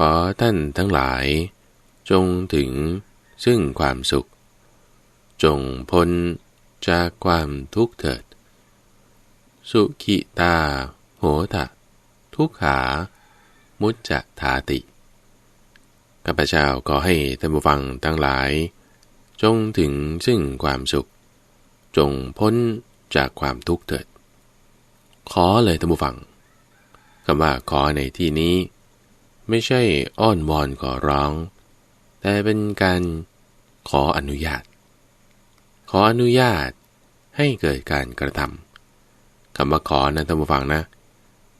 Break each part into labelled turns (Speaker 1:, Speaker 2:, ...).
Speaker 1: ขอท่านทั้งหลาย จงถึงซึ่งความสุข จงพ้นจากความทุกข์เถิด สุขิตา โหตะ ทุกขา มุจจะทาติ ข้าพเจ้าก็ให้ท่านผู้ฟังทั้งหลาย จงถึงซึ่งความสุข จงพ้นจากความทุกข์เถิด ขอเลยท่านผู้ฟังคำว่าขอในที่นี้ ไม่ใช่อ้อนวอนขอร้อง แต่เป็นการขออนุญาต ขออนุญาตให้เกิดการกระทำคำว่าขอนะท่านผู้ฟังนะ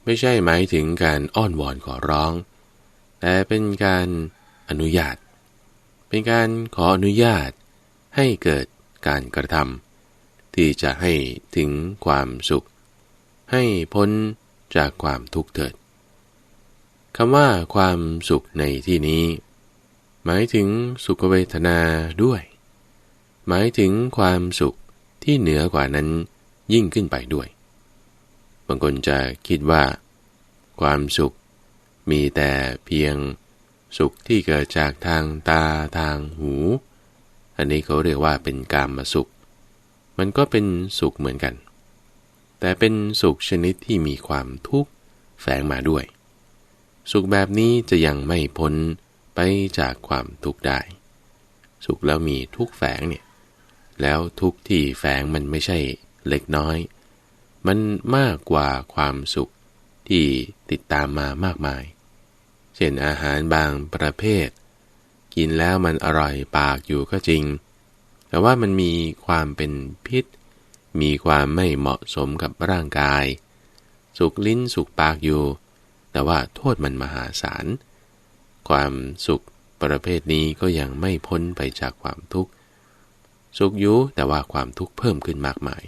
Speaker 1: ไม่ใช่หมายถึงการอ้อนวอนขอร้อง แต่เป็นการอนุญาต เป็นการขออนุญาต ให้เกิดการกระทำที่จะให้ถึงความสุข ให้พ้นจากความทุกข์เถิด คำว่าความสุขในที่นี้ หมายถึงสุขเวทนาด้วย หมายถึงความสุขที่เหนือกว่านั้นยิ่งขึ้นไปด้วย บางคนจะคิดว่า ความสุขมีแต่เพียงสุขที่เกิดจากทางตาทางหู อันนี้เขาเรียกว่าเป็นกามสุข มันก็เป็นสุขเหมือนกัน แต่เป็นสุขชนิดที่มีความทุกข์แฝงมาด้วย สุขแบบนี้จะยังไม่พ้นไปจากความทุกข์ได้ สุขแล้วมีทุกแฝงเนี่ย แล้วทุกที่แฝงมันไม่ใช่เล็กน้อย มันมากกว่าความสุขที่ติดตามมามากมาย เช่นอาหารบางประเภท กินแล้วมันอร่อยปากอยู่ก็จริง แต่ว่ามันมีความเป็นพิษ มีความไม่เหมาะสมกับร่างกาย สุขลิ้นสุขปากอยู่ แต่ว่าโทษมันมหาศาล ความสุขประเภทนี้ก็ยังไม่พ้นไปจากความทุกข์ สุขอยู่แต่ว่าความทุกข์เพิ่มขึ้นมากมาย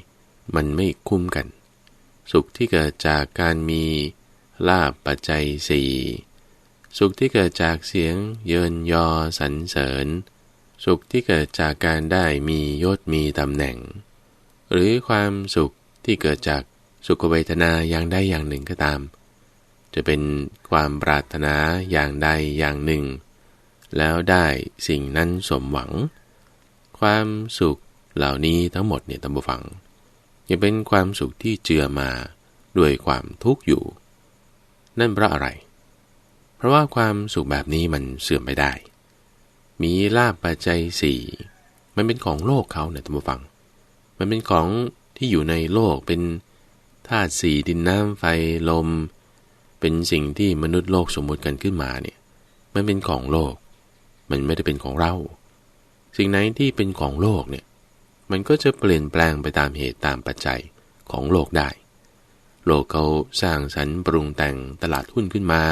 Speaker 1: มันไม่คุ้มกัน สุขที่เกิดจากการมีลาบปัจจัยสี่สุขที่เกิดจากเสียงเยินยอสรรเสริญ สุขที่เกิดจากการได้มียศมีตำแหน่ง หรือความสุขที่เกิดจากสุขเวทนาอย่างใดอย่างหนึ่งก็ตาม จะเป็นความปรารถนาอย่างใดอย่างหนึ่ง แล้วได้สิ่งนั้นสมหวัง ความสุขเหล่านี้ทั้งหมดเนี่ยตั้งฟังยังเป็นความสุขที่เจือมาด้วยความทุกข์อยู่ นั่นเพราะอะไร เพราะว่าความสุขแบบนี้มันเสื่อมไปได้ มีลาบปัจจัยสี่มันเป็นของโลกเขาเนี่ยตั้งฟัง มันเป็นของที่อยู่ในโลกเป็นธาตุสี่ดินน้ำไฟลมเเป็นสิ่งที่มนุษย์โลกสมมติกันขึ้นมาเนี่ย มันเป็นของโลก มันไม่ได้เป็นของเรา สิ่งไหนที่เป็นของโลกเนี่ย มันก็จะเปลี่ยนแปลงไปตามเหตุตามปัจจัยของโลกได้ โลกเขาสร้างสรรค์ปรุงแต่งตลาดหุ้นขึ้นมา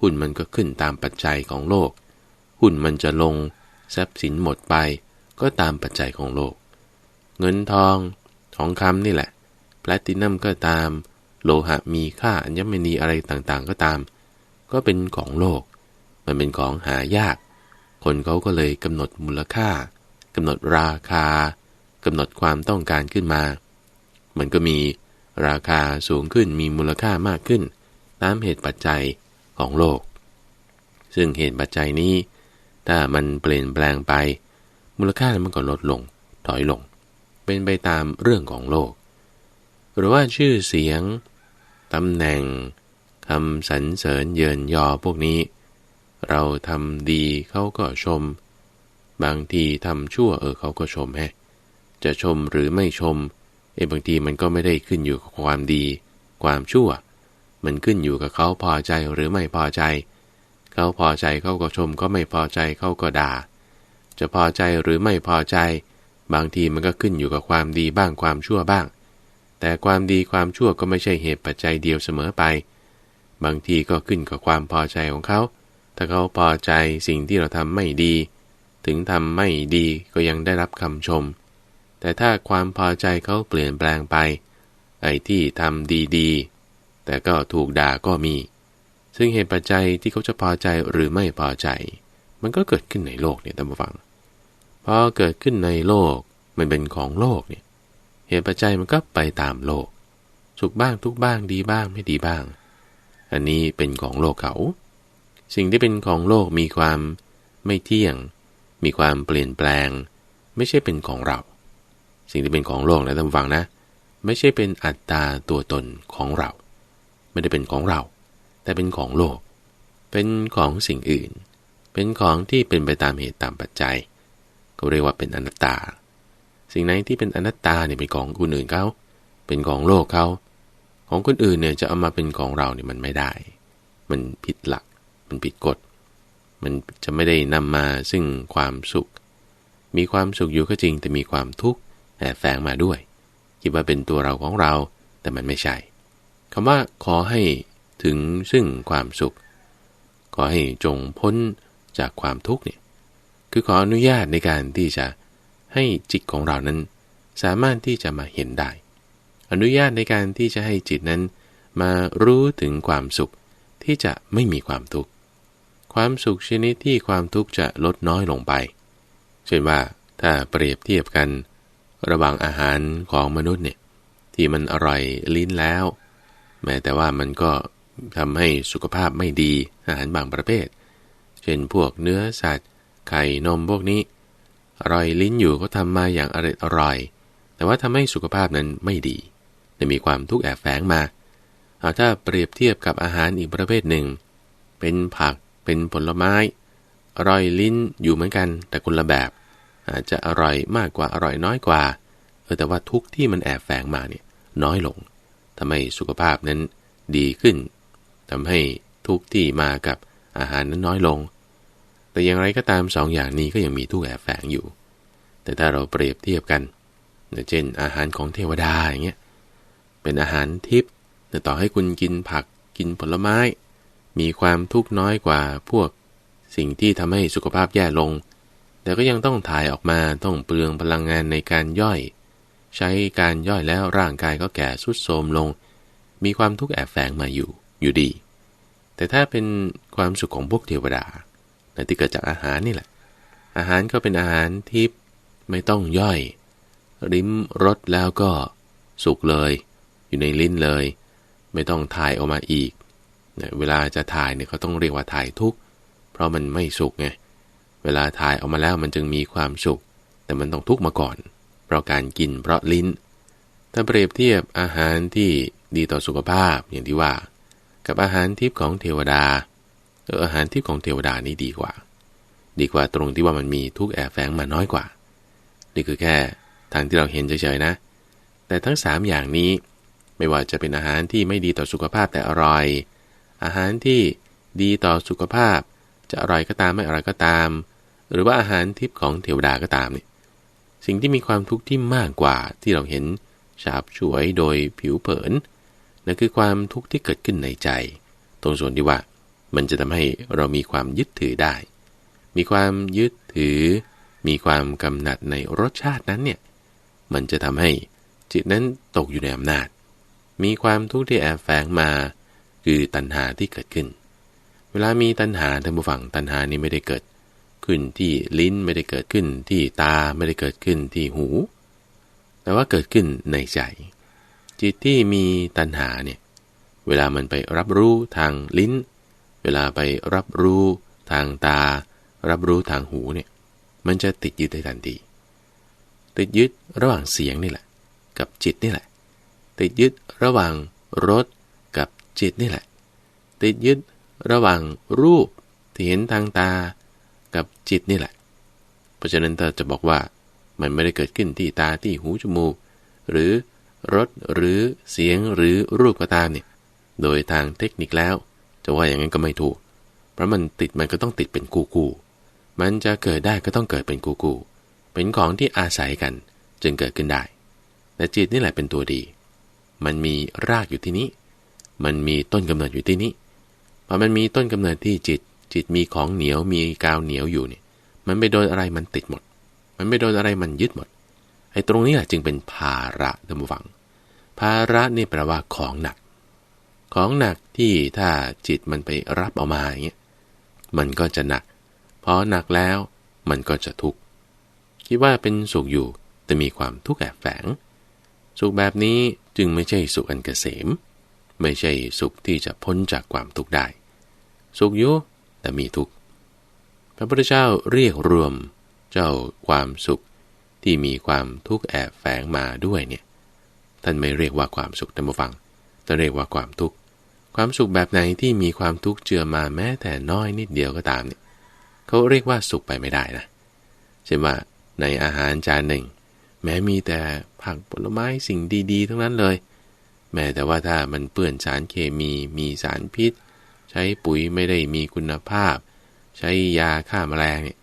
Speaker 1: หุ้นมันก็ขึ้นตามปัจจัยของโลก หุ้นมันจะลงทรัพย์สินหมดไป ก็ตามปัจจัยของโลก เงินทองทองคำนี่แหละแพลตินัมก็ตาม โลหะมีค่าอัญมณีอะไรต่างๆ ก็ตาม ก็เป็นของโลก มันเป็นของหายาก คนเขาก็เลยกำหนดมูลค่ากำหนดราคากำหนดความต้องการขึ้นมา มันก็มีราคาสูงขึ้นมีมูลค่ามากขึ้น ตามเหตุปัจจัยของโลก ซึ่งเหตุปัจจัยนี้ ถ้ามันเปลี่ยนแปลงไป มูลค่ามันก็ลดลง ถอยลง เป็นไปตามเรื่องของโลก หรือว่าชื่อเสียงตำแหน่งคำสรรเสริญเยินยอพวกนี้ เราทำดีเขาก็ชม บางทีทำชั่วเออเขาก็ชมแฮจะชมหรือไม่ชมเอบางทีมันก็ไม่ได้ขึ้นอยู่กับความดี ความชั่ว มันขึ้นอยู่กับเขาพอใจหรือไม่พอใจ เขาพอใจเขาก็ชมเขาไม่พอใจเขาก็ด่า จะพอใจหรือไม่พอใจ บางทีมันก็ขึ้นอยู่กับความดีบ้างความชั่วบ้าง แต่ความดีความชั่วก็ไม่ใช่เหตุปัจจัยเดียวเสมอไป บางทีก็ขึ้นกับความพอใจของเขา ถ้าเขาพอใจสิ่งที่เราทำไม่ดี ถึงทำไม่ดีก็ยังได้รับคำชม แต่ถ้าความพอใจเขาเปลี่ยนแปลงไป ไอ้ที่ทำดีๆ แต่ก็ถูกด่าก็มี ซึ่งเหตุปัจจัยที่เขาจะพอใจหรือไม่พอใจ มันก็เกิดขึ้นในโลกเนี่ยท่านผู้ฟังพอเกิดขึ้นในโลกมันเป็นของโลกเนี่ย เหตุปัจจัยมันก็ไปตามโลก สุขบ้างทุกบ้างดีบ้างไม่ดีบ้าง อันนี้เป็นของโลกเขา สิ่งที่เป็นของโลกมีความไม่เที่ยง มีความเปลี่ยนแปลง ไม่ใช่เป็นของเรา สิ่งที่เป็นของโลกนะท่านฟังนะ ไม่ใช่เป็นอัตตาตัวตนของเรา ไม่ได้เป็นของเรา แต่เป็นของโลก เป็นของสิ่งอื่น เป็นของที่เป็นไปตามเหตุตามปัจจัย ก็เรียกว่าเป็นอนัตตา สิ่งไหนที่เป็นอนัตตาเนี่ยเป็นของคนอื่นเขาเป็นของโลกเขาของคนอื่นเนี่ยจะเอามาเป็นของเราเนี่ยมันไม่ได้ มันผิดหลัก มันผิดกฎ มันจะไม่ได้นำมาซึ่งความสุข มีความสุขอยู่ก็จริง แต่มีความทุกข์แอบแฝงมาด้วย คิดว่าเป็นตัวเราของเรา แต่มันไม่ใช่คำว่าขอให้ถึงซึ่งความสุข ขอให้จงพ้นจากความทุกข์เนี่ย คือขออนุญาตในการที่จะ ให้จิตของเรานั้น สามารถที่จะมาเห็นได้ อนุญาตในการที่จะให้จิตนั้น มารู้ถึงความสุขที่จะไม่มีความทุกข์ ความสุขชนิดที่ความทุกข์จะลดน้อยลงไป เช่นว่าถ้าเปรียบเทียบกัน ระหว่างอาหารของมนุษย์เนี่ยที่มันอร่อยลิ้นแล้ว แม้แต่ว่ามันก็ทำให้สุขภาพไม่ดีอาหารบางประเภท เช่นพวกเนื้อสัตว์ ไข่นมพวกนี้ อร่อยลิ้นอยู่ก็ทำมาอย่างอร่อยอร่อย แต่ว่าทำให้สุขภาพนั้นไม่ดีจะมีความทุกข์แอบแฝงมาเอาถ้าเปรียบเทียบกับอาหารอีกประเภทหนึ่ง เป็นผักเป็นผลไม้ อร่อยลิ้นอยู่เหมือนกันแต่คนละแบบ อาจจะอร่อยมากกว่าอร่อยน้อยกว่าเออแต่ว่าทุกที่มันแอบแฝงมาเนี่ยน้อยลงทำให้สุขภาพนั้นดีขึ้นทำให้ทุกที่มากับอาหารนั้นน้อยลง แต่อย่างไรก็ตามสองอย่างนี้ก็ยังมีทุกแอบแฝงอยู่ แต่ถ้าเราเปรียบเทียบกันเช่นอาหารของเทวดาอย่างเงี้ย เป็นอาหารทิพย์แต่ต่อให้คุณกินผักกินผลไม้ มีความทุกข์น้อยกว่าพวกสิ่งที่ทำให้สุขภาพแย่ลง แต่ก็ยังต้องถ่ายออกมาต้องเปลืองพลังงานในการย่อย ใช้การย่อยแล้วร่างกายก็แก่สุดโทมลง มีความทุกข์แอบแฝงมาอยู่อยู่ดี แต่ถ้าเป็นความสุขของพวกเทวดา ที่เกิดจากอาหารนี่แหละ อาหารก็เป็นอาหารทิพย์ไม่ต้องย่อย ริมรสแล้วก็สุกเลย อยู่ในลิ้นเลย ไม่ต้องถ่ายออกมาอีกเวลาจะถ่ายเนี่ยเขาต้องเรียกว่าถ่ายทุกเพราะมันไม่สุกไงเวลาถ่ายออกมาแล้วมันจึงมีความสุข แต่มันต้องทุกมาก่อน เพราะการกินเพราะลิ้น ถ้าเปรียบเทียบอาหารที่ดีต่อสุขภาพอย่างที่ว่า กับอาหารทิพย์ของเทวดา เอออาหารทิพย์ของเทวดานี้ดีกว่า ดีกว่าตรงที่ว่ามันมีทุกแอบแฝงมาน้อยกว่า นี่คือแค่ทางที่เราเห็นเฉยๆนะ แต่ทั้ง 3 อย่างนี้ ไม่ว่าจะเป็นอาหารที่ไม่ดีต่อสุขภาพแต่อร่อย อาหารที่ดีต่อสุขภาพ จะอร่อยก็ตามไม่อร่อยก็ตาม หรือว่าอาหารทิพย์ของเทวดาก็ตามเนี่ยสิ่งที่มีความทุกข์ที่มากกว่าที่เราเห็นฉาบฉวยโดยผิวเผินนั่นคือความทุกข์ที่เกิดขึ้นในใจ ตรงส่วนที่ว่า มันจะทำให้เรามีความยึดถือได้ มีความยึดถือ มีความกำหนัดในรสชาตินั้นเนี่ย มันจะทำให้จิตนั้นตกอยู่ในอำนาจ มีความทุกข์ที่แอบแฝงมา คือตัณหาที่เกิดขึ้น เวลามีตัณหาท่านผู้ฟังตัณหานี้ไม่ได้เกิด ขึ้นที่ลิ้นไม่ได้เกิดขึ้นที่ตาไม่ได้เกิดขึ้นที่หู แต่ว่าเกิดขึ้นในใจ จิตที่มีตัณหาเนี่ย เวลามันไปรับรู้ทางลิ้น เวลาไปรับรู้ทางตา รับรู้ทางหูเนี่ยมันจะติดยึดได้ทันทีติดยึดระหว่างเสียงนี่แหละ กับจิตนี่แหละ ติดยึดระหว่างรสกับจิตนี่แหละ ติดยึดระหว่างรูปที่เห็นทางตา กับจิตนี่แหละ เพราะฉะนั้นถ้าจะบอกว่ามันไม่ได้เกิดขึ้นที่ตาที่หูจมูก หรือรสหรือเสียงหรือรูปก็ตามเนี่ยโดยทางเทคนิคแล้ว จะว่าอย่างนั้นก็ไม่ถูก เพราะมันติดมันก็ต้องติดเป็นกูกูมันจะเกิดได้ก็ต้องเกิดเป็นกูกูเป็นของที่อาศัยกันจึงเกิดขึ้นได้ แต่จิตนี่แหละเป็นตัวดี มันมีรากอยู่ที่นี้ มันมีต้นกำเนิดอยู่ที่นี้พอมันมีต้นกำเนิดที่จิต จิตมีของเหนียวมีกาวเหนียวอยู่เนี่ย มันไปโดนอะไรมันติดหมด มันไม่โดนอะไรมันยึดหมด ไอ้ตรงนี้แหละจึงเป็นภาระท่านผู้ฟัง ภาระนี่แปลว่าของหนัก ของหนักที่ถ้าจิตมันไปรับเอามาอย่างเงี้ยมันก็จะหนักพอหนักแล้วมันก็จะทุกข์คิดว่าเป็นสุขอยู่แต่มีความทุกข์แอบแฝง สุขแบบนี้จึงไม่ใช่สุขอันเกษม ไม่ใช่สุขที่จะพ้นจากความทุกข์ได้ สุขอยู่แต่แต่มีทุกข์พระพุทธเจ้าเรียกรวมเจ้าความสุขที่มีความทุกข์แอบแฝงมาด้วยเนี่ยท่านไม่เรียกว่าความสุขท่านผู้ฟัง แต่เรียกว่าความทุกข์ ความสุขแบบไหนที่มีความทุกข์เจือมาแม้แต่น้อยนิดเดียวก็ตามเนี่ยเขาเรียกว่าสุขไปไม่ได้นะเช่นว่าในอาหารจานหนึ่ง แม้มีแต่ผักผลไม้สิ่งดีๆ ทั้งนั้นเลย แม้แต่ว่าถ้ามันเปื้อนสารเคมีมีสารพิษ ใช้ปุ๋ยไม่ได้มีคุณภาพ ใช้ยาฆ่ามาแมลงเนี่ย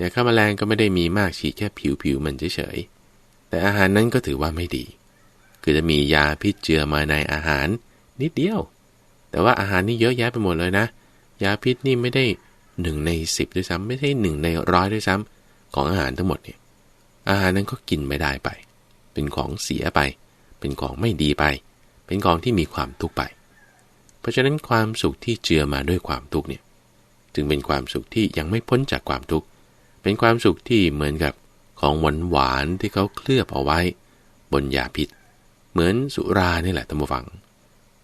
Speaker 1: ยาฆ่ามาแมลงก็ไม่ได้มีมากฉีดแค่ผิวๆมันเฉยๆแต่อาหารนั้นก็ถือว่าไม่ดี คือจะมียาพิษเจือมาในอาหารนิดเดียว แต่ว่าอาหารนี่เยอะแยะไปหมดเลยนะ ยาพิษนี่ไม่ได้หนึ่งในสิบด้วยซ้ำไม่ใช่หนึ่งในร้อยด้วยซ้ำของอาหารทั้งหมดเนี่ยอาหารนั้นก็กินไม่ได้ไป เป็นของเสียไป เป็นของไม่ดีไป เป็นของที่มีความทุกข์ไป เพราะฉะนั้นความสุขที่เจือมาด้วยความทุกข์เนี่ยจึงเป็นความสุขที่ยังไม่พ้นจากความทุกข์เป็นความสุขที่เหมือนกับของหวานหวานที่เขาเคลือบเอาไว้ บนยาพิษ เหมือนสุรานี่แหละท่านผู้ฟัง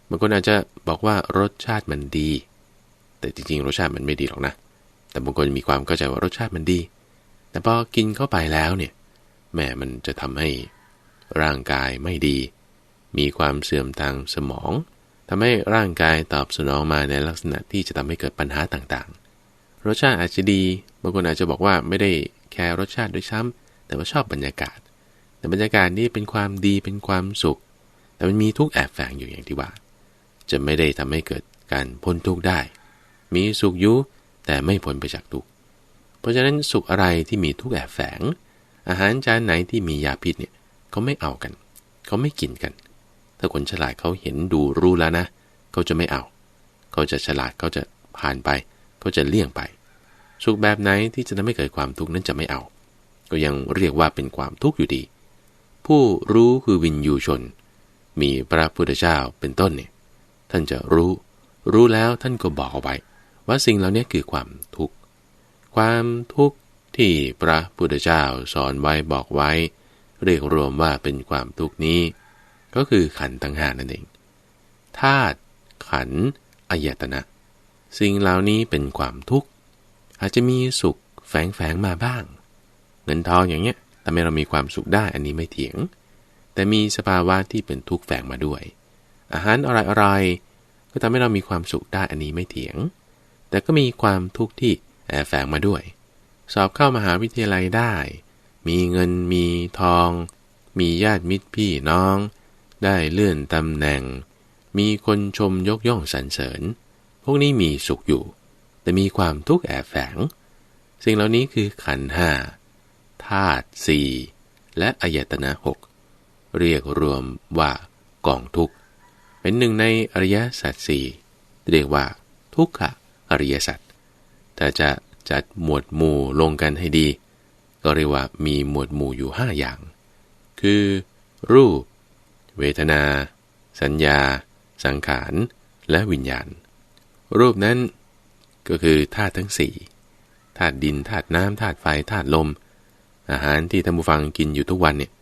Speaker 1: บางคนอาจจะบอกว่ารสชาติมันดี แต่จริงๆ รสชาติมันไม่ดีหรอกนะ แต่บางคนมีความเข้าใจว่ารสชาติมันดี แต่พอกินเข้าไปแล้วเนี่ยแม่มันจะทำให้ร่างกายไม่ดี มีความเสื่อมทางสมองทำให้ร่างกายตอบสนองมาในลักษณะที่จะทำให้เกิดปัญหาต่างๆ รสชาติอาจจะดี บางคนอาจจะบอกว่าไม่ได้แคร์รสชาติด้วยซ้ำแต่ว่าชอบบรรยากาศ แต่บรรยากาศนี้เป็นความดีเป็นความสุข แต่มันมีทุกแอบแฝงอยู่อย่างที่ว่า จะไม่ได้ทำให้เกิดการพ้นทุกข์ได้ มีสุขยุแต่ไม่พ้นไปจากทุกข์เพราะฉะนั้นสุขอะไรที่มีทุกแอบแฝง อาหารจานไหนที่มียาพิษเนี่ยเขาไม่เอากัน เขาไม่กินกัน ถ้าคนฉลาดเขาเห็นดูรู้แล้วนะเขาจะไม่เอา เขาจะฉลาดเขาจะผ่านไป เขาจะเลี่ยงไป สุขแบบไหนที่จะทำให้เกิดความทุกข์นั้นจะไม่เอา ก็ยังเรียกว่าเป็นความทุกข์อยู่ดี ผู้รู้คือวินยูชน มีพระพุทธเจ้าเป็นต้นเนี่ยท่านจะรู้ รู้แล้วท่านก็บอกเอาไว้ว่าสิ่งเหล่านี้คือความทุกข์ความทุกข์ที่พระพุทธเจ้าสอนไว้บอกไว้ เรียกรวมว่าเป็นความทุกข์นี้ ก็คือขันธ์ทั้งห้านั่นเองธาตุขันธ์อายตนะ สิ่งเหล่านี้เป็นความทุกข์อาจจะมีสุขแฝงแฝงมาบ้าง เงินทองอย่างเงี้ย ทำให้เรามีความสุขได้อันนี้ไม่เถียง แต่มีสภาวะที่เป็นทุกข์แฝงมาด้วย อาหารอะไรๆก็ทำให้เรามีความสุขได้อันนี้ไม่เถียง แต่ก็มีความทุกข์ที่แอบแฝงมาด้วย สอบเข้ามหาวิทยาลัยได้ มีเงินมีทอง มีญาติมิตรพี่น้อง ได้เลื่อนตำแหน่ง มีคนชมยกย่องสรรเสริญ พวกนี้มีสุขอยู่ แต่มีความทุกข์แอบแฝง สิ่งเหล่านี้คือขันห้า ธาตุสี่และอายตนะหกเรียกรวมว่ากองทุกข์เป็นหนึ่งในอริยสัจสี่เรียกว่าทุกขะอริยสัจถ้าจะจัดหมวดหมู่ลงกันให้ดี ก็เรียกว่ามีหมวดหมู่อยู่ห้าอย่าง คือ รูป เวทนา สัญญา สังขาร และวิญญาณ รูปนั้นก็คือธาตุทั้งสี่ธาตุดินธาตุน้ำธาตุไฟธาตุลม อาหารที่ท่านผู้ฟังกินอยู่ทุกวันเนี่ย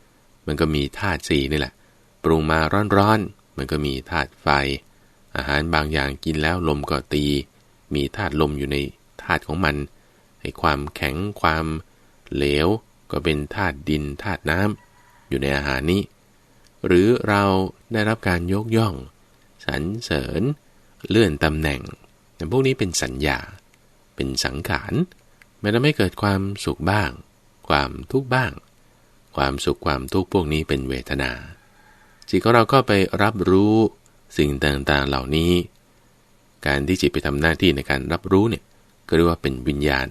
Speaker 1: มันก็มีธาตุสี่นี่แหละ ปรุงมาร้อนๆ มันก็มีธาตุไฟ อาหารบางอย่างกินแล้วลมก็ตี มีธาตุลมอยู่ในธาตุของมันไอ้ความแข็งความเหลว ก็เป็นธาตุดินธาตุน้ำอยู่ในอาหารนี้ หรือเราได้รับการยกย่อง สรรเสริญ เลื่อนตำแหน่งแต่พวกนี้เป็นสัญญา เป็นสังขารมันทำให้เกิดความสุขบ้าง ความทุกข์บ้าง ความสุขความทุกข์พวกนี้เป็นเวทนา จิตของเราก็ไปรับรู้สิ่งต่างๆเหล่านี้ การที่จิตไปทำหน้าที่ในการรับรู้เนี่ยก็เรียกว่าเป็นวิญญาณ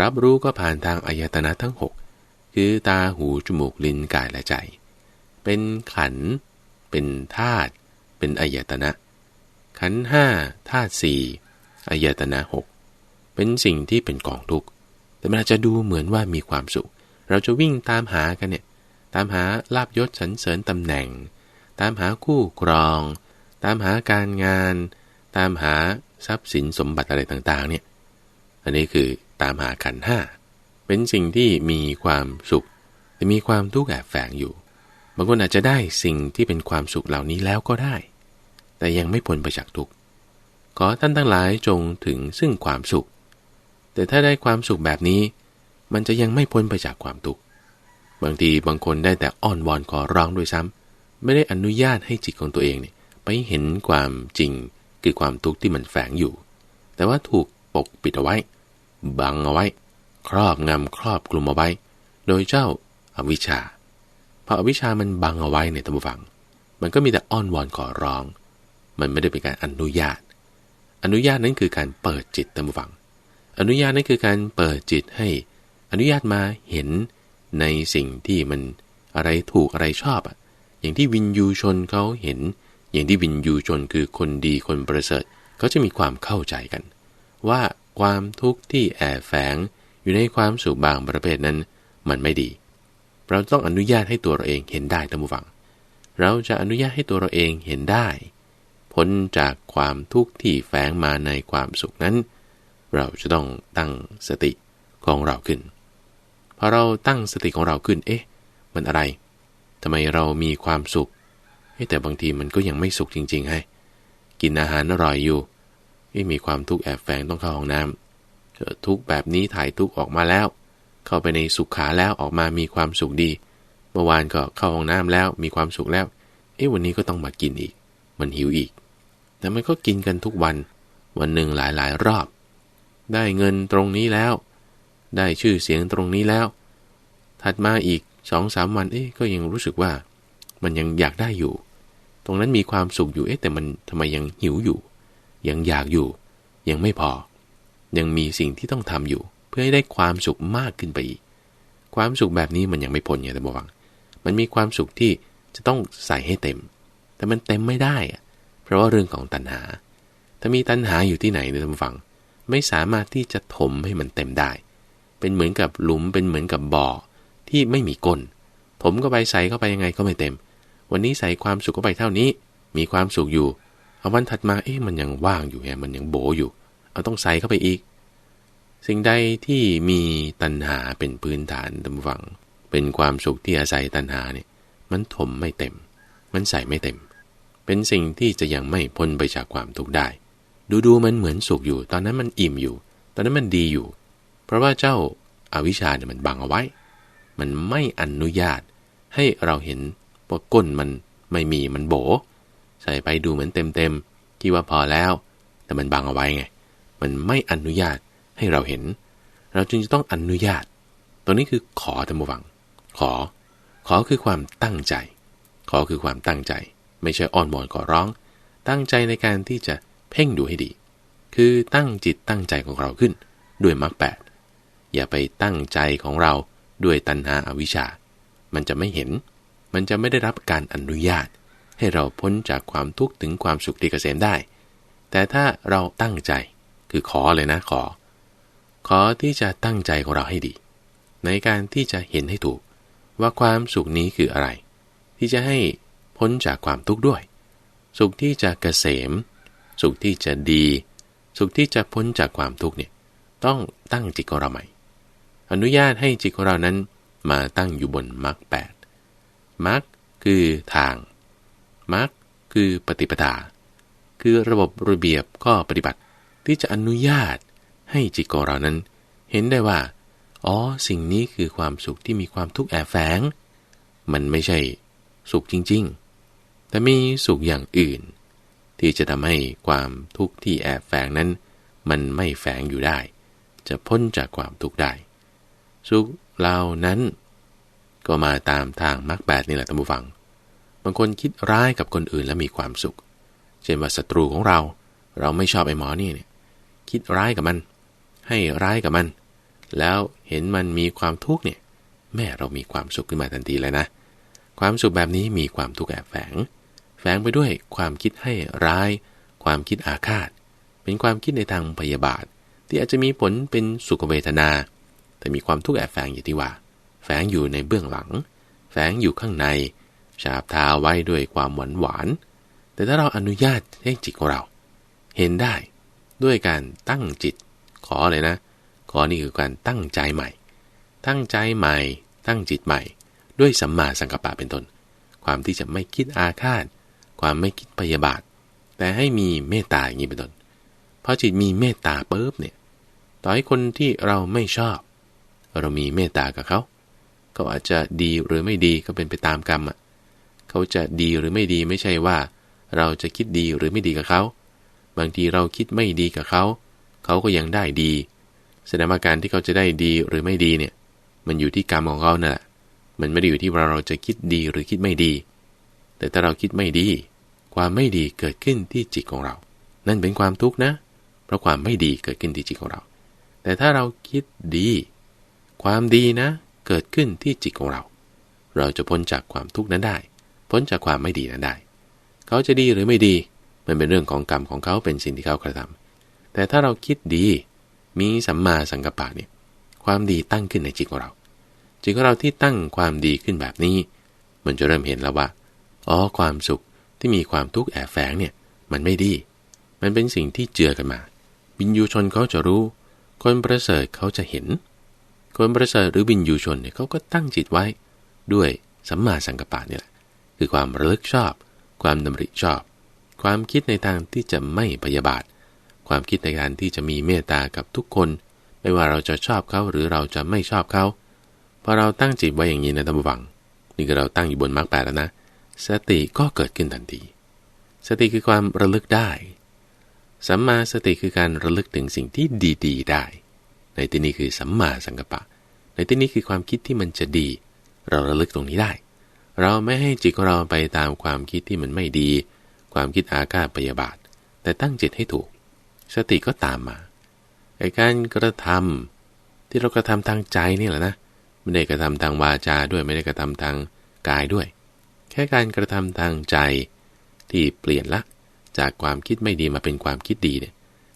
Speaker 1: รับรู้ก็ผ่านทางอายตนะทั้ง 6 คือตาหูจมูกลิ้นกายและใจ เป็นขัน เป็นธาตุเป็นอายตนะ ขันห้าธาตุสี่อายตนะหกเป็นสิ่งที่เป็นกองทุกข์ แต่มันอาจจะดูเหมือนว่ามีความสุข เราจะวิ่งตามหากันเนี่ย ตามหาลาบยศสรรเสริญตำแหน่ง ตามหาคู่ครอง ตามหาการงาน ตามหาทรัพย์สินสมบัติอะไรต่างๆ เนี่ย อันนี้คือตามหาขันห้า เป็นสิ่งที่มีความสุข แต่มีความทุกข์แอบแฝงอยู่ บางคนอาจจะได้สิ่งที่เป็นความสุขเหล่านี้แล้วก็ได้ แต่ยังไม่พ้นไปจากทุกข์ ขอท่านทั้งหลายจงถึงซึ่งความสุข แต่ถ้าได้ความสุขแบบนี้ มันจะยังไม่พ้นไปจากความทุกข์บางทีบางคนได้แต่อ้อนวอนขอร้องด้วยซ้ำไม่ได้อนุญาตให้จิตของตัวเองเนี่ยไปเห็นความจริงคือความทุกข์ที่มันแฝงอยู่ แต่ว่าถูกปกปิดเอาไว้ บังเอาไว้ ครอบงำครอบกลุ่มเอาไว้ โดยเจ้าอาวิชชาพออวิชชามันบังเอาไว้ในตัมฟัง มันก็มีแต่อ้อนวอนขอร้อง มันไม่ได้เป็นการอนุญาต อนุญาตนั้นคือการเปิดจิตตัมฟัง อนุญาตนั้นคือการเปิดจิตให้ อนุญาตมาเห็นในสิ่งที่มันอะไรถูกอะไรชอบอะ อย่างที่วินยูชนเขาเห็น อย่างที่วินยูชนคือคนดีคนประเสริฐเขาจะมีความเข้าใจกัน ว่าความทุกข์ที่แอบแฝงอยู่ในความสุขบางประเภทนั้น มันไม่ดี เราต้องอนุญาตให้ตัวเราเองเห็นได้ท่านผู้ฟัง เราจะอนุญาตให้ตัวเราเองเห็นได้ พ้นจากความทุกข์ที่แฝงมาในความสุขนั้น เราจะต้องตั้งสติของเราขึ้น พอเราตั้งสติของเราขึ้น เอ๊ะ มันอะไร ทำไมเรามีความสุข แต่บางทีมันก็ยังไม่สุขจริงๆให้ กินอาหารอร่อยอยู่ไม่มีความทุกข์แอบแฝงต้องเข้าห้องน้ำทุกแบบนี้ถ่ายทุกออกมาแล้ว เข้าไปในสุขขาแล้วออกมามีความสุขดี เมื่อวานก็เข้าห้องน้ำแล้วมีความสุขแล้ว เอ๊ะวันนี้ก็ต้องมากินอีก มันหิวอีก แต่มันก็กินกันทุกวัน วันหนึ่งหลายๆ รอบ ได้เงินตรงนี้แล้ว ได้ชื่อเสียงตรงนี้แล้ว ถัดมาอีกสองสามวันเอ๊ะก็ยังรู้สึกว่า มันยังอยากได้อยู่ ตรงนั้นมีความสุขอยู่เอ๊ะแต่มันทำไมยังหิวอยู่ ยังอยากอยู่ ยังไม่พอ ยังมีสิ่งที่ต้องทำอยู่ เพื่อให้ได้ความสุขมากขึ้นไปอีกความสุขแบบนี้มันยังไม่พ้นอย่างแต่บอกมันมีความสุขที่จะต้องใส่ให้เต็ม แต่มันเต็มไม่ได้ เพราะว่าเรื่องของตัณหา ถ้ามีตัณหาอยู่ที่ไหนในท่านฟัง ไม่สามารถที่จะถมให้มันเต็มได้ เป็นเหมือนกับหลุมเป็นเหมือนกับบ่อที่ไม่มีก้น ผมก็ไปใส่เข้าไปยังไงก็ไม่เต็ม วันนี้ใส่ความสุขเข้าไปเท่านี้ มีความสุขอยู่ เอาวันถัดมาเอ๊ะมันยังว่างอยู่ไงมันยังโบอยู่ เอาต้องใส่เข้าไปอีก สิ่งใดที่มีตัณหาเป็นพื้นฐานดำฝัง เป็นความสุขที่อาศัยตัณหาเนี่ย มันถมไม่เต็ม มันใส่ไม่เต็ม เป็นสิ่งที่จะยังไม่พ้นไปจากความทุกข์ได้ ดูดูมันเหมือนสุขอยู่ ตอนนั้นมันอิ่มอยู่ ตอนนั้นมันดีอยู่ เพราะว่าเจ้าอาวิชชาเนี่ยมันบังเอาไว้ มันไม่อนุญาต ให้เราเห็นว่าก้นมันไม่มีมันโบ ใส่ไปดูเหมือนเต็มเต็มที่ว่าพอแล้ว แต่มันบังเอาไว้ไง มันไม่อนุญาตให้เราเห็น เราจึงจะต้องอนุญาตตัวนี้คือขอธรรมวัง ขอ ขอคือความตั้งใจ ขอคือความตั้งใจ ไม่ใช่อ้อนวอนขอร้อง ตั้งใจในการที่จะ เพ่งดูให้ดี คือตั้งจิตตั้งใจของเราขึ้น ด้วยมรรคแปดอย่าไปตั้งใจของเราด้วยตัณหาอาวิชชา มันจะไม่เห็น มันจะไม่ได้รับการอนุญาต ให้เราพ้นจากความทุกข์ถึงความสุขที่เกษมได้ แต่ถ้าเราตั้งใจ คือขอเลยนะขอ ขอที่จะตั้งใจของเราให้ดี ในการที่จะเห็นให้ถูกว่าความสุขนี้คืออะไร ที่จะให้พ้นจากความทุกข์ด้วย สุขที่จะเกษม สุขที่จะดี สุขที่จะพ้นจากความทุกข์เนี่ยต้องตั้งจิตของเราใหม่ อนุญาตให้จิตของเรานั้นมาตั้งอยู่บนมรรคแปดมรรคคือทางมรรคคือปฏิปทา คือระบบระเบียบก็ปฏิบัติที่จะอนุญาตให้จิตของเรานั้น เห็นได้ว่า อ๋อสิ่งนี้คือความสุขที่มีความทุกข์แอบแฝง มันไม่ใช่สุขจริง ๆ แต่มีสุขอย่างอื่น ที่จะทำให้ความทุกข์ที่แอบแฝงนั้น มันไม่แฝงอยู่ได้ จะพ้นจากความทุกข์ได้ สุขเหล่านั้น ก็มาตามทางมรรคแปดนี่แหละท่านผู้ฟัง บางคนคิดร้ายกับคนอื่นแล้วมีความสุข เช่นว่าศัตรูของเรา เราไม่ชอบไอ้หมอนี่เนี่ยคิดร้ายกับมัน ให้ร้ายกับมัน แล้วเห็นมันมีความทุกข์เนี่ย แม่เรามีความสุขขึ้นมาทันทีเลยนะ ความสุขแบบนี้มีความทุกข์แอบแฝง แฝงไปด้วยความคิดให้ร้าย ความคิดอาฆาต เป็นความคิดในทางพยาบาท ที่อาจจะมีผลเป็นสุขเวทนา แต่มีความทุกข์แอบแฝงอยู่ที่ว่า แฝงอยู่ในเบื้องหลัง แฝงอยู่ข้างใน ฉาบทาไว้ด้วยความหวานหวาน แต่ถ้าเราอนุญาตให้จิตของเรา เห็นได้ด้วยการตั้งจิต ขอเลยนะ ขอนี่คือการตั้งใจใหม่ ตั้งใจใหม่ ตั้งจิตใหม่ ด้วยสัมมาสังกัปปะเป็นต้น ความที่จะไม่คิดอาฆาต ความไม่คิดพยาบาท แต่ให้มีเมตตาอย่างนี้เป็นต้นพอจิตมีเมตตาปุ๊บเนี่ยต่อให้คนที่เราไม่ชอบ เรามีเมตตากับเขาเขาอาจจะดีหรือไม่ดีก็เป็นไปตามกรรมอะเขาจะดีหรือไม่ดีไม่ใช่ว่า เราจะคิดดีหรือไม่ดีกับเขา บางทีเราคิดไม่ดีกับเขา เขาก็ยังได้ดี แสดงว่าการที่เขาจะได้ดีหรือไม่ดีเนี่ย มันอยู่ที่กรรมของเขานะ่ะมันไม่ได้อยู่ที่ว่าเราจะคิดดีหรือคิดไม่ดี แต่ถ้าเราคิดไม่ดี ความไม่ดีเกิดขึ้นที่จิตของเรา นั่นเป็นความทุกข์นะ เพราะความไม่ดีเกิดขึ้นที่จิตของเรา แต่ถ้าเราคิดดี ความดีนะ เกิดขึ้นที่จิตของเรา เราจะพ้นจากความทุกข์นั้นได้ พ้นจากความไม่ดีนั้นได้ เขาจะดีหรือไม่ดี มันเป็นเรื่องของกรรมของเขาเป็นสิ่งที่เขากระทำแต่ถ้าเราคิดดี มีสัมมาสังกัปปะเนี่ย ความดีตั้งขึ้นในจิตของเราจิตของเราที่ตั้งความดีขึ้นแบบนี้ มันจะเริ่มเห็นแล้วว่า อ๋อความสุขที่มีความทุกข์แอบแฝงเนี่ยมันไม่ดี มันเป็นสิ่งที่เจือกันมาบินยูชนเขาจะรู้ คนประเสริฐเขาจะเห็น คนประเสริฐหรือบินยูชนเนี่ยเขาก็ตั้งจิตไว้ ด้วยสัมมาสังกัปปะนี่แหละคือความระลึกชอบ ความดำริชอบ ความคิดในทางที่จะไม่พยาบาท ความคิดในการที่จะมีเมตตากับทุกคน ไม่ว่าเราจะชอบเขาหรือเราจะไม่ชอบเขาพอเราตั้งจิตไว้อย่างนี้นะท่านผู้ฟังนี่ก็เราตั้งอยู่บนมรรคแปดแล้วนะ สติก็เกิดขึ้นทันที สติคือความระลึกได้ สัมมาสติคือการระลึกถึงสิ่งที่ดี ๆ ได้ ในที่นี้คือสัมมาสังกัปปะ ในที่นี้คือความคิดที่มันจะดี เราระลึกตรงนี้ได้ เราไม่ให้จิตของเราไปตามความคิดที่มันไม่ดี ความคิดอาฆาตพยาบาท แต่ตั้งจิตให้ถูก สติก็ตามมาไอ้การกระทำที่เรากระทำทางใจนี่แหละนะ ไม่ได้กระทำทางวาจาด้วย ไม่ได้กระทำทางกายด้วย แค่การกระทำทางใจที่เปลี่ยนละจากความคิดไม่ดีมาเป็นความคิดดีเนี่ย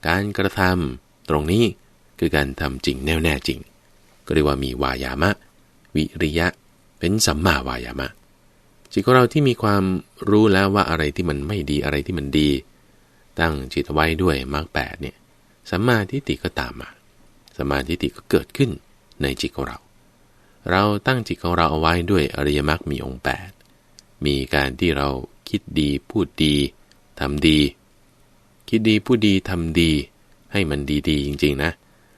Speaker 1: การกระทำตรงนี้คือการทำจริงแน่แน่จริง ก็เรียกว่ามีวายามะ วิริยะ เป็นสัมมาวายามะจิตของเราที่มีความรู้แล้วว่าอะไรที่มันไม่ดีอะไรที่มันดี ตั้งจิตไว้ด้วยมรรคแปดเนี่ยสัมมาทิฏฐิก็ตามมาสัมมาทิฏฐิก็เกิดขึ้นในจิตของเรา เราตั้งจิตของเราเอาไว้ด้วยอริยมรรคมีองค์8 มีการที่เราคิดดีพูดดีทำดี คิดดีพูดดีทำดี ให้มันดีๆ จริงๆนะ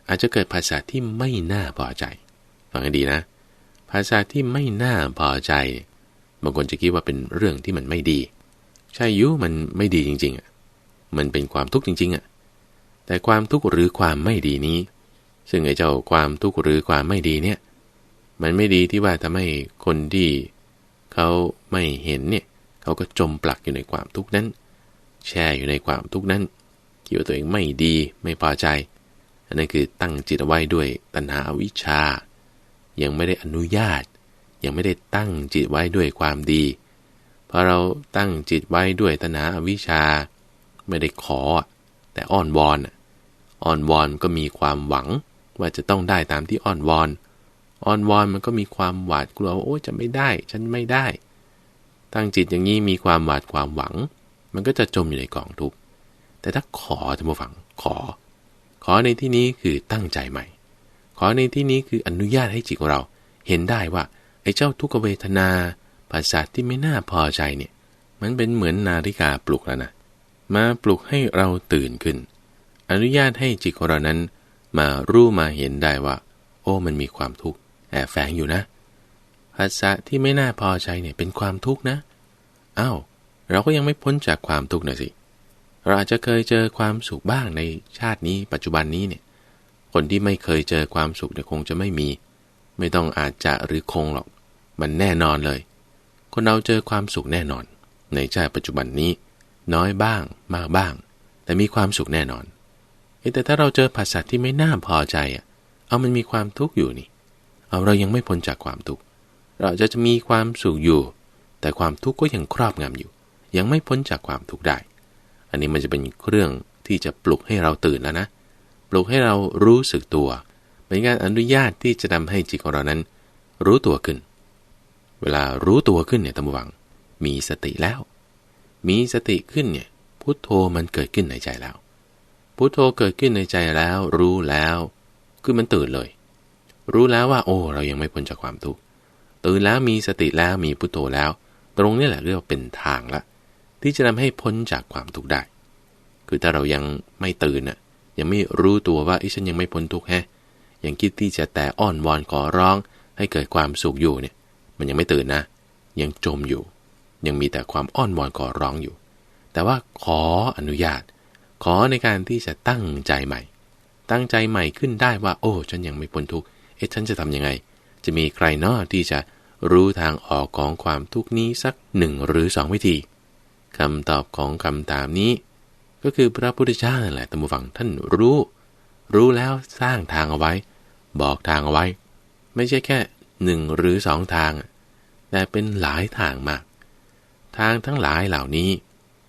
Speaker 1: อาจจะเกิดภาษาที่ไม่น่าพอใจฟังให้ดีนะ ภาษาที่ไม่น่าพอใจบางคนจะคิดว่าเป็นเรื่องที่มันไม่ดี ใช่ยุมันไม่ดีจริงๆอะมันเป็นความทุกข์จริง ๆอะแต่ความทุกข์หรือความไม่ดีนี้ ซึ่งไอ้เจ้าความทุกข์หรือความไม่ดีเนี่ย มันไม่ดีที่ว่าทำให้คนที่ เขาไม่เห็นเนี่ยเขาก็จมปลักอยู่ในความทุกข์นั้น แช่อยู่ในความทุกข์นั้นคิดว่าตัวเองไม่ดีไม่พอใจ อันนั้นคือตั้งจิตไว้ด้วยตัณหาวิชา ยังไม่ได้อนุญาต ยังไม่ได้ตั้งจิตไว้ด้วยความดีพอเราตั้งจิตไว้ด้วยตัณหาวิชชาไม่ได้ขอ แต่อ้อนวอนอ้อนวอนก็มีความหวังว่าจะต้องได้ตามที่อ้อนวอน อ่อนวอนมันก็มีความหวาดกลัวว่าโอ้จะไม่ได้ ฉันไม่ได้ตั้งจิตอย่างนี้มีความหวาดความหวัง มันก็จะจมอยู่ในกองทุกข์แต่ถ้าขอท่านผู้ฟังขอ ขอในที่นี้คือตั้งใจใหม่ ขอในที่นี้คืออนุญาตให้จิตของเรา เห็นได้ว่าไอ้เจ้าทุกขเวทนาภาษาที่ไม่น่าพอใจเนี่ย มันเป็นเหมือนนาฬิกาปลุกแล้วนะมาปลุกให้เราตื่นขึ้น อนุญาตให้จิตของเรานั้น มารู้มาเห็นได้ว่า โอ้มันมีความทุกข์ แอบแฝงอยู่นะภาษาที่ไม่น่าพอใจเนี่ยเป็นความทุกข์นะอา้าวเราก็ยังไม่พ้นจากความทุกข์นะสิ เราอาจจะเคยเจอความสุขบ้างในชาตินี้ปัจจุบันนี้เนี่ย คนที่ไม่เคยเจอความสุขเนี่ยคงจะไม่มี ไม่ต้องอาจจะหรือคงหรอก มันแน่นอนเลย คนเราเจอความสุขแน่นอน ในชาติปัจจุบันนี้ น้อยบ้างมากบ้าง แต่มีความสุขแน่นอนแต่ถ้าเราเจอภาษาที่ไม่น่าพอใจอะ เอามันมีความทุกข์อยู่นี่ เอาเรายังไม่พ้นจากความทุกข์เราจะจะมีความสุขอยู่ แต่ความทุกข์ก็ยังครอบงำอยู่ ยังไม่พ้นจากความทุกข์ได้ อันนี้มันจะเป็นเครื่องที่จะปลุกให้เราตื่นแล้วนะ ปลุกให้เรารู้สึกตัวเป็นการอนุญาตที่จะทาให้จิตของเรานั้น รู้ตัวขึ้น เวลารู้ตัวขึ้นเนี่ยตั้งวัง มีสติแล้ว มีสติขึ้นเนี่ยพุทโธมันเกิดขึ้นในใจแล้ว พุทโธเกิดขึ้นในใจแล้ว รู้แล้ว คือมันตื่นเลย รู้แล้วว่า โอ้ เรายังไม่พ้นจากความทุกข์ตื่นแล้วมีสติแล้วมีพุโทโธแล้ว ตรงนี้แหละเรียกว่าเป็นทางละ ที่จะทำให้พ้นจากความทุกข์ได้ คือถ้าเรายังไม่ตื่นน่ะยังไม่รู้ตัวว่าไอ้ฉันยังไม่พ้นทุกข์แฮะยังคิดที่จะแต่อ้อนวอนขอร้อง ให้เกิดความสุขอยู่เนี่ย มันยังไม่ตื่นนะ ยังจมอยู่ ยังมีแต่ความอ้อนวอนขอร้องอยู่ แต่ว่าขออนุญาต ขอในการที่จะตั้งใจใหม่ ตั้งใจใหม่ขึ้นได้ว่า โอ้ ฉันยังไม่พ้นทุกข์ เอ๊ะฉันจะทำยังไง จะมีใครนอที่จะรู้ทางออกของความทุกข์นี้สักหนึ่งหรือสองวิธีคำตอบของคำถามนี้ ก็คือพระพุทธเจ้านั่นแหละตัมบูฟังท่านรู้ รู้แล้วสร้างทางเอาไว้ บอกทางเอาไว้ ไม่ใช่แค่หนึ่งหรือสองทาง แต่เป็นหลายทางมาก ทางทั้งหลายเหล่านี้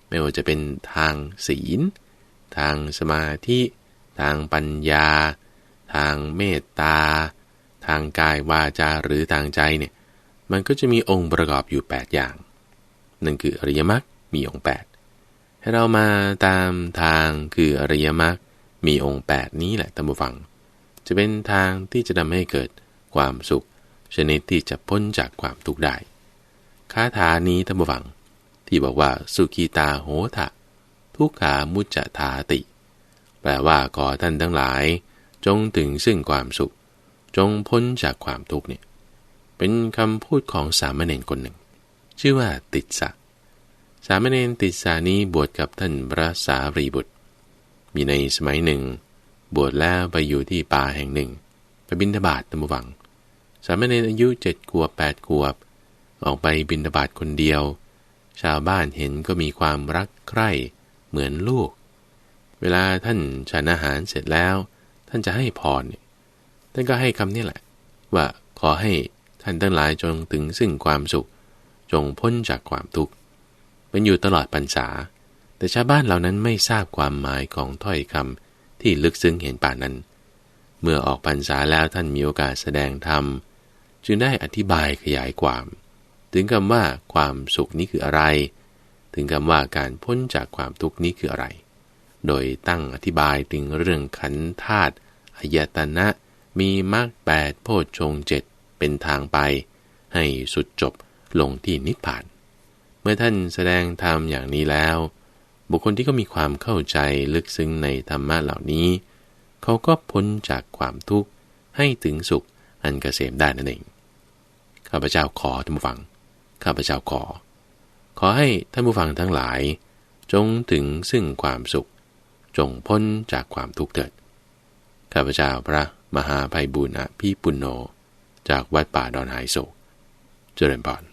Speaker 1: ไม่ว่าจะเป็นทางศีล ทางสมาธิ ทางปัญญา ทางเมตตา ทางกายวาจาหรือทางใจเนี่ยมันก็จะมีองค์ประกอบอยู่ 8 อย่างนั่นคืออริยมรรคมีองค์ 8 ให้เรามาตามทางคืออริยมรรคมีองค์ 8 นี้แหละตัมบูฟัง จะเป็นทางที่จะทำให้เกิดความสุข ชนิดที่จะพ้นจากความทุกข์ได้คาถานี้ตัมบูฟัง ที่บอกว่าสุขีตาโหทะทุกขามุจจทาติ แปลว่าขอท่านทั้งหลาย จงถึงซึ่งความสุข จงพ้นจากความทุกข์เนี่ยเป็นคำพูดของสามเณรคนหนึ่ง ชื่อว่าติดสะสามเณรติดสานี้บวชกับท่านพระสารีบุตร มีในสมัยหนึ่ง บวชแล้วไปอยู่ที่ป่าแห่งหนึ่ง ไปบินทบาทตมวัง สามเณรอายุเจ็ดขวบแปดขวบ ออกไปบินทบาทคนเดียว ชาวบ้านเห็นก็มีความรักใคร่เหมือนลูก เวลาท่านฉันอาหารเสร็จแล้ว ท่านจะให้พรเนี่ย ท่านก็ให้คำนี้แหละ ว่าขอให้ท่านทั้งหลายจงถึงซึ่งความสุข จงพ้นจากความทุกข์เป็นอยู่ตลอดพรรษา แต่ชาวบ้านเหล่านั้นไม่ทราบความหมายของถ้อยคำที่ลึกซึ้งเห็นป่านั้น เมื่อออกพรรษาแล้วท่านมีโอกาสแสดงธรรมจึงได้อธิบายขยายความ ถึงคำว่าความสุขนี้คืออะไร ถึงคำว่าการพ้นจากความทุกข์นี้คืออะไร โดยตั้งอธิบายถึงเรื่องขันธาตุอายตนะ มีมรรคแปดโพชฌงเจ็ดเป็นทางไป ให้สุดจบลงที่นิพพาน เมื่อท่านแสดงธรรมอย่างนี้แล้ว บุคคลที่ก็มีความเข้าใจลึกซึ้งในธรรมะเหล่านี้ เขาก็พ้นจากความทุกข์ให้ถึงสุขอันเกษมได้นั่นเอง ข้าพเจ้าขอท่านผู้ฟัง ข้าพเจ้าขอ ขอให้ท่านผู้ฟังทั้งหลาย จงถึงซึ่งความสุข จงพ้นจากความทุกข์เถิด ข้าพเจ้าพระ มหาภัยบุญอภิปุณโญจากวัดป่าดอนหายโศก เจริญพร